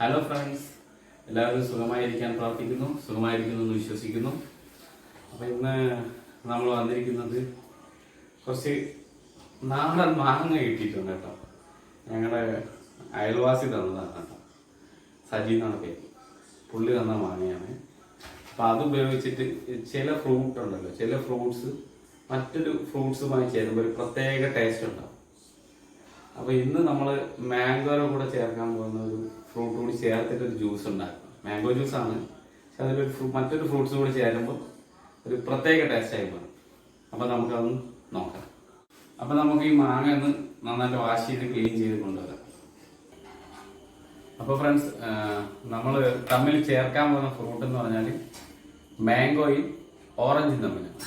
Hello friends എല്ലാവരും സുഖമായിരിക്കാൻ പ്രാർത്ഥിക്കുന്നു സുഖമായിരിക്കുന്നു എന്ന് വിശ്വസിക്കുന്നു. അപ്പോൾ ഇന്ന് നമ്മൾ വന്നിരിക്കുന്നത് കുറച്ച് നാടൻ മാങ്ങ കിട്ടിയിട്ടുണ്ട് കേട്ടോ. ഞങ്ങളുടെ അയൽവാസി തന്നതാണ് കേട്ടോ. സജി എന്നാണ് പേര്. പുള്ളി തന്ന മാങ്ങയാണ്. അപ്പം അത് ഉപയോഗിച്ചിട്ട് ചില ഫ്രൂട്ട് ഉണ്ടല്ലോ ചില ഫ്രൂട്ട്സ് മറ്റൊരു ഫ്രൂട്ട്സുമായി ചേരുമ്പോൾ ഒരു പ്രത്യേക ടേസ്റ്റ് ഉണ്ടാവും. അപ്പോൾ ഇന്ന് നമ്മൾ മാംഗോയുടെ കൂടെ ചേർക്കാൻ പോകുന്ന ഒരു ഫ്രൂട്ട് കൂടി ചേർത്തിട്ട് ഒരു ജ്യൂസ് ഉണ്ടാക്കും മാംഗോ ജ്യൂസ് ആണ്. പക്ഷെ അതിലൊരു മറ്റൊരു ഫ്രൂട്ട്സ് കൂടി ചേരുമ്പോൾ ഒരു പ്രത്യേക ടേസ്റ്റ് ആയി മാറും. അപ്പൊ നമുക്കതൊന്ന് നോക്കാം. അപ്പൊ നമുക്ക് ഈ മാങ്ങ ഒന്ന് നന്നായിട്ട് വാഷ് ചെയ്ത് ക്ലീൻ ചെയ്ത് കൊണ്ടുവരാം. അപ്പോൾ ഫ്രണ്ട്സ് നമ്മൾ തമ്മിൽ ചേർക്കാൻ പോകുന്ന ഫ്രൂട്ട് എന്ന് പറഞ്ഞാൽ മാംഗോയും ഓറഞ്ചും തമ്മിലാണ്.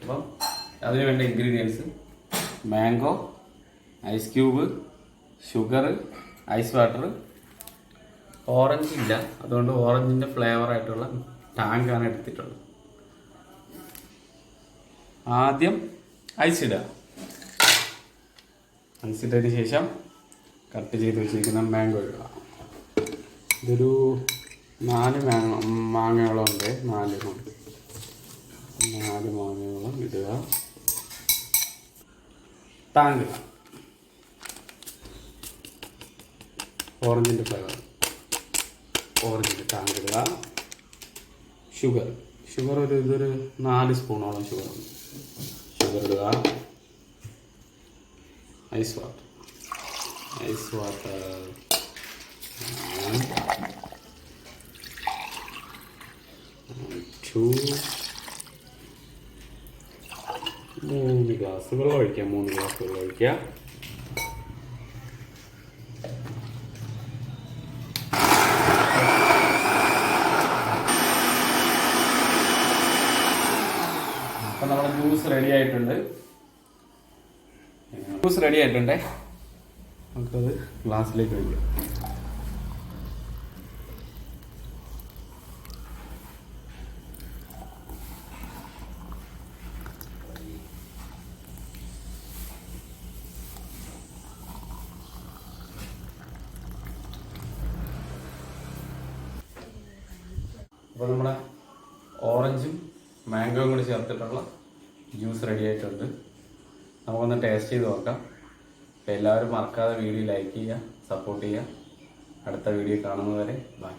അപ്പം അതിന് വേണ്ട ingredients mango ice cube sugar ice water orange ഇല്ല. അതുകൊണ്ട് ഓറഞ്ചിന്റെ ഫ്ലേവർ ആയിട്ടുള്ള ടാങ്കാണ് എടുത്തിട്ടുള്ളത്. ആദ്യം ഐസ് ഇടുക ഐസ് ഇട്ടതിന് ശേഷം കട്ട് ചെയ്ത് വെച്ചിരിക്കുന്ന മാംഗോ ഇടുക ഇതൊരു നാല് മാങ്ങ മാങ്ങയോളം ഉണ്ട് നാല് നാല് മാങ്ങയോളം ഇടുക. ഇടുക ഓറഞ്ചിന്റെ ഫ്ലേവർ ടാങ്ക് ഇടുക ഷുഗർ ഷുഗർ ഒരു ഇതൊരു നാല് സ്പൂണോളം ഷുഗർ ഷുഗർ ഇടുക. ഐസ് വാട്ടർ ഐസ് വാട്ടർ മൂന്ന് ഗ്ലാസ് വെള്ളം ഒഴിക്കാം. മൂന്ന് ഗ്ലാസ് വെള്ളം ഒഴിക്കുക അപ്പൊ നമ്മുടെ ജ്യൂസ് റെഡി ആയിട്ടുണ്ട്. ജ്യൂസ് റെഡി ആയിട്ടുണ്ടേ? നമുക്കത് ഗ്ലാസ്സിലേക്ക് ഒഴിക്കാം. അപ്പോൾ നമ്മുടെ ഓറഞ്ചും മാംഗോയും കൂടി ചേർത്തിട്ടുള്ള ജ്യൂസ് റെഡി ആയിട്ടുണ്ട്. നമുക്കൊന്ന് ടേസ്റ്റ് ചെയ്ത് നോക്കാം. അപ്പോൾ എല്ലാവരും മറക്കാതെ വീഡിയോ ലൈക്ക് ചെയ്യുക സപ്പോർട്ട് ചെയ്യുക. അടുത്ത വീഡിയോ കാണുന്നതുവരെ ബൈ